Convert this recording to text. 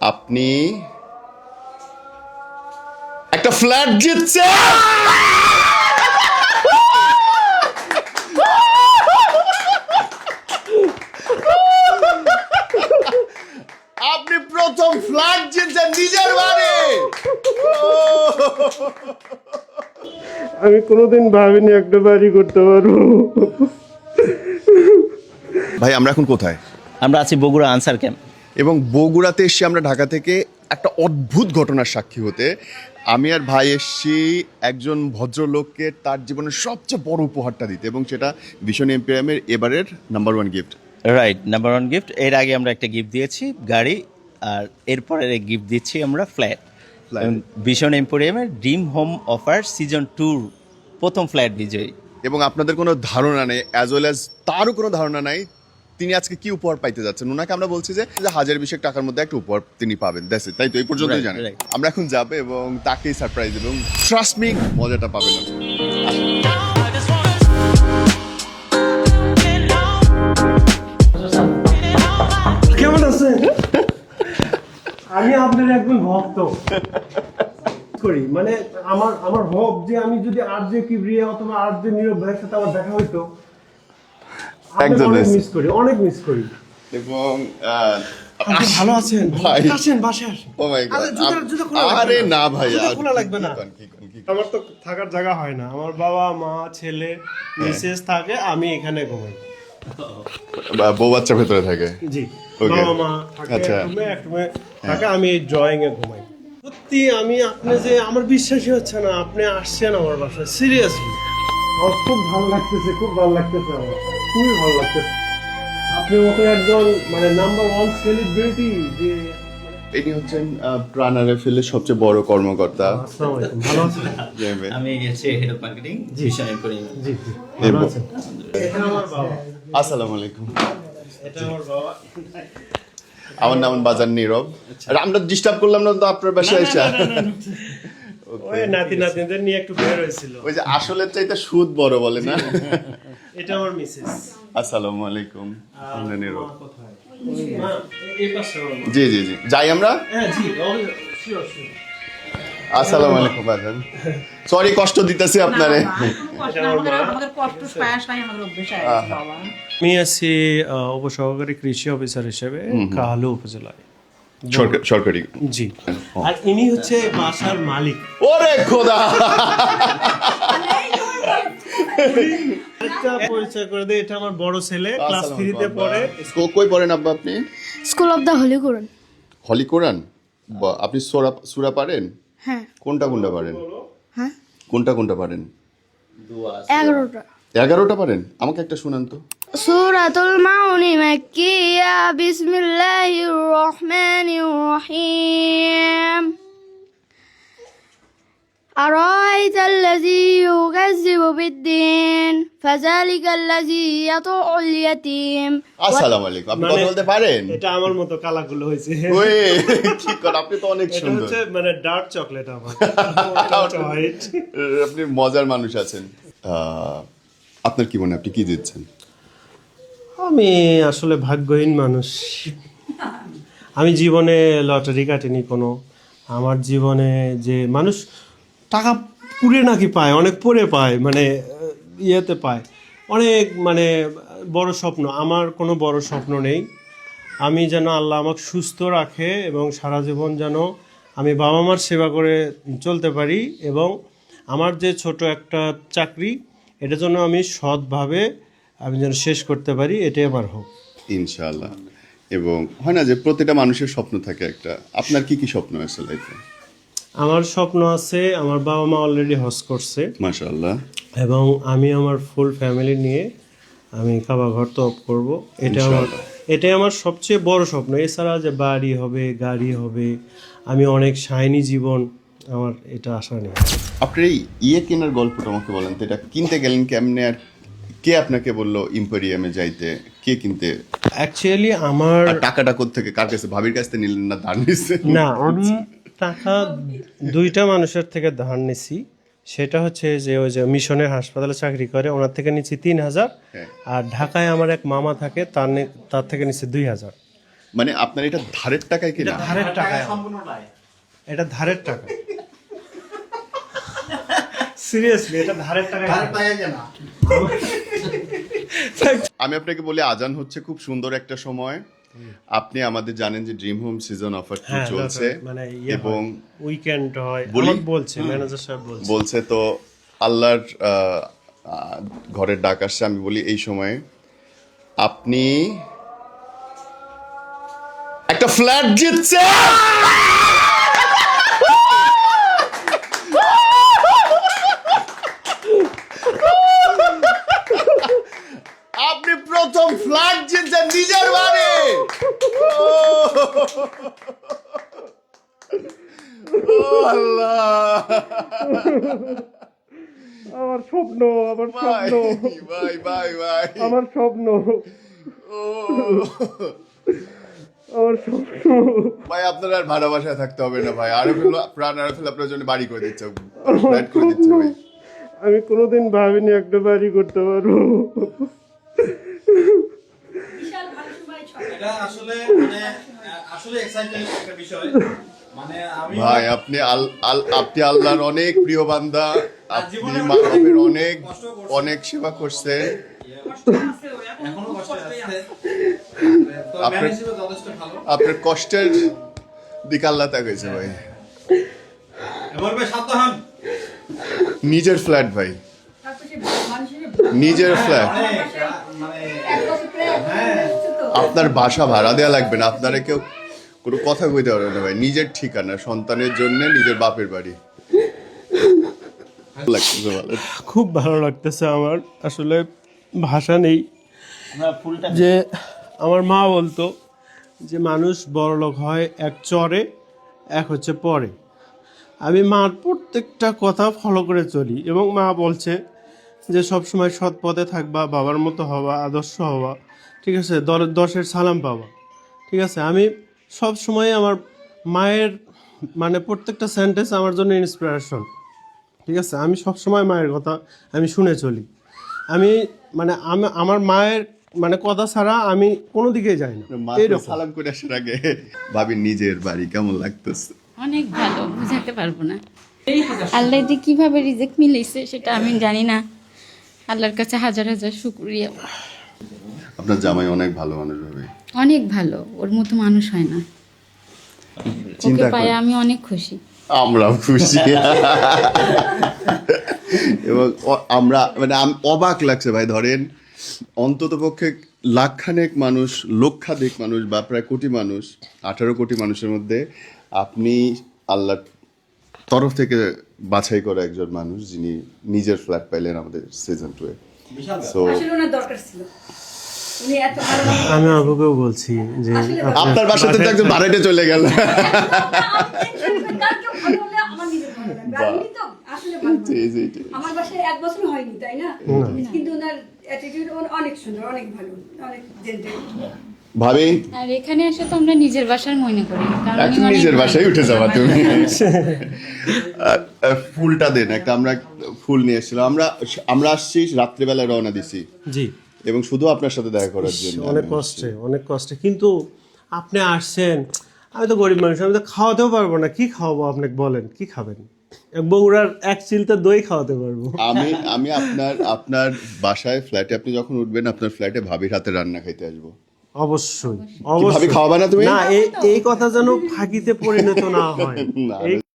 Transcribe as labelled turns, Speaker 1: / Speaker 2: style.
Speaker 1: আপনি একটা ফ্ল্যাট জিতছে আপনি প্রথম ফ্ল্যাট জিতছেন নিজের বাড়ি!
Speaker 2: আমি কোনোদিন ভাবিনি একটা বাড়ি করতে পারব।
Speaker 1: ভাই আমরা এখন কোথায়?
Speaker 3: আমরা আছি বগুড়া আনসার ক্যাম্প।
Speaker 1: এবং বগুড়াতে এসছি আমরা ঢাকা থেকে একটা অদ্ভুত ঘটনার সাক্ষী হতে। আমি আর ভাই এসছি একজন ভদ্রলোককে তার জীবনের সবচেয়ে বড় উপহারটা দিতে এবং সেটা ভীষণ এম্পিয়ামের এবারের number one gift
Speaker 3: right number one gift এর আগে আমরা একটা গিফট দিয়েছি গাড়ি আর এরপরে গিফট দিচ্ছি আমরা ফ্ল্যাট. ভীষণ এম্পোরিয়ামের ড্রিম হোম অফার সিজন টুর প্রথম ফ্ল্যাট বিজয়ী।
Speaker 1: এবং আপনাদের কোনো ধারণা নেই অ্যাজ ওয়েল অ্যাজ তারও কোনো ধারণা নাই তিনি আজকে কি উপহার পাইতে যাচ্ছেন? ওনাকে আমরা বলছি যে হাজার বিশেক টাকার মধ্যে একটা উপহার তিনি পাবেন। দ্যাটস তাই তো? এই পর্যন্তই জানেন। আমরা এখন যাবে এবং তাকেই সারপ্রাইজ এবং ট্রাস্ট মি মজাটা পাবেন
Speaker 2: কেমন আছেন? আমি আপনার একজন ভক্ত। করি মানে আমার আমার হোপ যে আমি যদি আর যে কিবরিয়া অথবা আর নীরব ভাইয়ের সাথে আমার দেখা হইতো মিস করি অনেক মিস করি।
Speaker 1: এবং
Speaker 2: আপনি ভালো আছেন?
Speaker 1: ভাই।
Speaker 2: আসেন।
Speaker 1: Oh my God.
Speaker 2: আরে না।
Speaker 1: ভাই আর
Speaker 2: খোলা লাগবে না। আমার তো থাকার জায়গা হয় না। আমার বাবা মা ছেলে মিসেস থাকে আমি এখানে ঘুমাই।
Speaker 1: বউ বাচ্চা ভেতরে থাকে?
Speaker 2: জি। বাবা মা থাকে
Speaker 1: আচ্ছা।
Speaker 2: রুমে থাকে আমি ড্রয়িং এ ঘুমাই। সত্যি আমি আপনি যে আমার বিশ্বাসই হচ্ছে না আপনি আসছেন আমার বাসায়। সিরিয়াসলি আমার খুব ভালো লাগতেছে খুব ভালো লাগতেছে আমার। খুবই ভালো লাগতেছে আপনি মতো একজন মানে নাম্বার ওয়ান সেলিব্রিটি যে
Speaker 1: ইনি হচ্ছেন প্রাণারে ফেলে সবচেয়ে বড় কর্মকর্তা।
Speaker 2: আসসালামু আলাইকুম। ভালো আছেন?
Speaker 3: আমি হেড অফ মার্কেটিং এম্পোরিয়াম
Speaker 2: জি। জি ভালো আছেন? এটা আমার বাবা।
Speaker 1: আসসালামু আলাইকুম।
Speaker 2: এটা আমার বাবা।
Speaker 1: আমার নাম বাজার নীরব। আর আমরা ডিস্টার্ব করলাম না তো আপনার বাসায় এসে?
Speaker 2: ওই নাতি নাতিনদের নিয়ে একটু বের হয়েছিল।
Speaker 1: ওই যে আসলের চাইতে সুদ বড় বলে না?
Speaker 2: এটা আমার মিসেস
Speaker 1: আসসালামু আলাইকুম। জি জি জি। যাই আমরা?
Speaker 2: হ্যাঁ
Speaker 1: আসসালামু আলাইকুম বাজান। সরি কষ্ট দিতেছি আপনারে।
Speaker 2: আমি আছি উপসহকারী কৃষি অফিসার হিসেবে কাহালু উপজেলায়।
Speaker 1: সরকারি।
Speaker 2: জি। আর ইনি হচ্ছে বাসার মালিক।
Speaker 1: ওরে খোদা!
Speaker 2: একটা পরিচয় করে দেয় এটা আমার বড় ছেলে ক্লাস থ্রিতে পড়ে।
Speaker 1: কো- কই পড়েন আব্বা আপনি?
Speaker 4: School of the holy Quran
Speaker 1: holy Quran বা আপনি সোরা সুরা পারেন
Speaker 4: হ্যাঁ।
Speaker 1: কোনটা কোনটা পারেন
Speaker 4: হ্যাঁ।
Speaker 1: কোনটা কোনটা পারেন
Speaker 4: এগারোটা।
Speaker 1: এগারোটা পারেন আমাকে একটা শুনান তো।
Speaker 4: সুরাতুল মাউনি মাক্কিয়া বিসমিল্লাহির রহমানির রহিম। أرأيت الذي يكذب بالدين فذلك الذي يطع اليتيم
Speaker 1: আসসালামু আলাইকুম আপনি
Speaker 2: মানে-
Speaker 1: কথা বলতে পারেন
Speaker 2: এটা আমার মতো কালাগুলো হয়েছে
Speaker 1: ওই কি কর আপনি তো অনেক
Speaker 2: এটা
Speaker 1: সুন্দর
Speaker 2: হচ্ছে মানে ডার্ক চকলেট আমার হোয়াইট
Speaker 1: আপনি মজার মানুষ আছেন আহ, আপনার কি মনে হয়? আপনি কি দিচ্ছেন
Speaker 2: আমি আসলে ভাগ্যহীন মানুষ আমি জীবনে লটারি কাটিনি কোনো আমার জীবনে যে মানুষ টাকা পুড়ে নাকি পায়, অনেক পরে পায় মানে ইয়েতে পায়। অনেক মানে বড় স্বপ্ন, আমার কোনো বড় স্বপ্ন নেই। আমি যেন আল্লাহ আমাকে সুস্থ রাখে এবং সারা জীবন যেন আমি বাবা মার সেবা করে চলতে পারি এবং আমার যে ছোট একটা চাকরি, এটা জন্য আমি সৎভাবে আমি যেন শেষ করতে পারি, এটাই আমার হোক
Speaker 1: ইনশাআল্লাহ। এবং হয় না যে প্রতিটা মানুষের স্বপ্ন থাকে একটা। আপনার কি কি স্বপ্ন আছে লাইফে
Speaker 2: আমার স্বপ্ন আছে আমার বাবা মা অলরেডি হজ করছে।
Speaker 1: মাশাআল্লাহ।
Speaker 2: এবং আমি আমার ফুল ফ্যামিলি নিয়ে আমি কাবা ঘর তপ করব। এটা আমার এটাই আমার সবচেয়ে বড় স্বপ্ন। এছাড়া যে বাড়ি হবে গাড়ি হবে আমি অনেক শাইনি জীবন আমার এটা আশা নেই।
Speaker 1: আপনার এই ইয়ে কেনার গল্পটা আমাকে বলেন তো এটা কিনতে গেলেন কেমনে আর কে আপনাকে বলল ইম্পেরিয়ামে যাইতে? কে কিনতে?
Speaker 2: অ্যাকচুয়ালি আমার
Speaker 1: টাকাটা থেকে কার কাছে? ভাবির কাছ থেকে নিলেন না নিচ্ছেন
Speaker 2: না আমি টাকা দুইটা মানুষের থেকে ধার নিছি। সেটা হচ্ছে যে ওই যে মিশনের হাসপাতালে চাকরি করে ওনার থেকে নিচ্ছি তিন হাজার।
Speaker 1: হ্যাঁ।
Speaker 2: আর ঢাকায় আমার এক মামা থাকে তার তার থেকে নিচ্ছি দুই হাজার।
Speaker 1: মানে আপনার এটা ধারের টাকায় কিনা
Speaker 2: ধারের টাকায়। এটা ধারের টাকা। সিরিয়াসলি এটা ধারের টাকা
Speaker 1: আমি আপনাকে বলি আজান হচ্ছে খুব সুন্দর একটা সময়। আপনি আমাদের জানেন যে ড্রিম হোম সিজন অফার
Speaker 2: হ্যাঁ
Speaker 1: চলছে
Speaker 2: মানে ইয়ে
Speaker 1: এবং
Speaker 2: উইকেন্ড হয়
Speaker 1: বলি?
Speaker 2: বলছে ম্যানেজার সাহেব বলছে।
Speaker 1: বলছে তো আল্লাহর ঘরের ডাক আসছে আমি বলি এই সময়ে আপনি একটা ফ্ল্যাট জিতছে আপনি প্রথম ফ্ল্যাট জিতছেন নিজের আল্লাহ।
Speaker 2: আমার স্বপ্ন আমার
Speaker 1: ভাই ভাই ভাই ভাই।
Speaker 2: আমার স্বপ্ন।
Speaker 1: ও।
Speaker 2: আমার স্বপ্ন।
Speaker 1: ভাই আপনার আর ভাড়া বাসায় থাকতে হবে না ভাই। আরফেল প্রাণ আরফেল আপনার জন্য বাড়ি করে দিচ্ছে ফ্ল্যাট করে দিচ্ছে ভাই।
Speaker 2: আমি কোনোদিন ভাবিনি একটা বাড়ি করতে পারব
Speaker 5: এটা আসলে মানে আহ, আসলে এক্সাইটেড একটা বিষয় মানে আমি
Speaker 1: ভাই আপনি আল আল আপনি আল্লাহর অনেক প্রিয় বান্দা। আপনি মানবের অনেক অনেক সেবা করছেন।
Speaker 5: তো
Speaker 1: আপনার-
Speaker 5: ম্যান হিসেবে যথেষ্ট ভালো।
Speaker 1: আপনার কষ্টের দিকে আল্লাহ তাকাইছে ভাই।
Speaker 5: ভাই
Speaker 1: নিজের ফ্ল্যাট ভাই। নিজের ফ্ল্যাট
Speaker 5: অনেক আহ, মানে হ্যাঁ
Speaker 1: আপনার বাসা ভাড়া দেওয়া লাগবে না আপনারা কেউ কোনো কথা কইতে পারবে না ভাই। নিজের ঠিকানা সন্তানের জন্য নিজের বাপের বাড়ি। লাগতেছে ভালো।
Speaker 2: খুব ভালো লাগতেছে আমার। আসলে ভাষা নেই। যে আমার মা বলতো যে মানুষ বড়লোক হয় এক চরে এক হচ্ছে পরে। আমি মার প্রত্যেকটা কথা ফলো করে চলি এবং মা বলছে যে সব সময় সৎ পথে থাকবা বাবার মতো হওয়া আদর্শ হওয়া। ঠিক আছে দশের সালাম পাওয়া ঠিক আছে আমি সব সময় আমার মায়ের মানে প্রত্যেকটা সেন্টেন্স আমার জন্য ইন্সপিরেশন ঠিক আছে আমি সবসময় মায়ের কথা আমি শুনে চলি। আমি মানে আমি আমার মায়ের মানে কথা ছাড়া আমি কোনো দিকে যাই না।
Speaker 1: সালাম করে আসার আগে ভাবি নিজের বাড়ি কেমন লাগতেছে?
Speaker 6: অনেক ভালো বুঝাতে পারব না। আল্লাহ যে কীভাবে রিজেক্ট মিলেছে সেটা আমি জানি না। আল্লাহর কাছে হাজার হাজার শুক্রিয়া।
Speaker 1: আপনার জামাই অনেক ভালো মানুষ হবে
Speaker 6: অনেক ভালো ওর মতো মানুষ হয় না। ওকে
Speaker 1: চিন্তা
Speaker 6: পায়ে আমি অনেক খুশি।
Speaker 1: আমরাও খুশি। এবং আমরা মানে অবাক লাগছে ভাই ধরেন অন্তত পক্ষে লাখখানেক মানুষ লক্ষাধিক মানুষ বা প্রায় কোটি মানুষ আঠারো কোটি মানুষের মধ্যে আপনি আল্লাহর তরফ থেকে বাছাই করা একজন মানুষ যিনি নিজের ফ্ল্যাট পাইলেন আমাদের সিজন টু এ। সো
Speaker 2: আমি আবুকেও বলছি যে
Speaker 1: আপনার বাসাতে তো একজন ভাড়াটে চলে গেল।
Speaker 7: আমার নিজের।
Speaker 1: জি, জি, জি।
Speaker 7: আমার বাসায় এক বছর হয়নি তাই না? কিন্তু ওনার অ্যাটিটিউড অনেক সুন্দর অনেক ভালো অনেক জেন্টেল
Speaker 6: আর এখানে এসে তো আমরা নিজের বাসার মনে করি কারণ উনি
Speaker 1: এখন
Speaker 6: অনেক
Speaker 1: নিজের বাসায় উঠে যাবা তুমি। ফুলটা দেন একটা আমরা ফুল নিয়ে এসেছিলাম। আমরা আমরা আসছি রাত্রিবেলা রওনা দিছি।
Speaker 2: জি।
Speaker 1: এবং শুধু আপনার সাথে দেখা করার জন্য।
Speaker 2: অনেক কষ্টে অনেক কষ্টে। কিন্তু আপনি আসছেন আমি তো গরিব মানুষ আমি তো খাওয়াতেও পারব না। কি খাওয়াবো আপনাকে বলেন কি খাবেন? এক বগুড়ার এক চিলতে দই খাওয়াতে পারব।
Speaker 1: আমি আমি আপনার আপনার বাসায় ফ্ল্যাটে আপনি যখন উঠবেন আপনার ফ্ল্যাটে ভাবির হাতে রান্না খাইতে আসব।
Speaker 2: অবশ্যই অবশ্যই।
Speaker 1: খাওয়াবা না তুমি?
Speaker 2: না এই এই কথা যেন ফাঁকিতে পরিণত না হয়।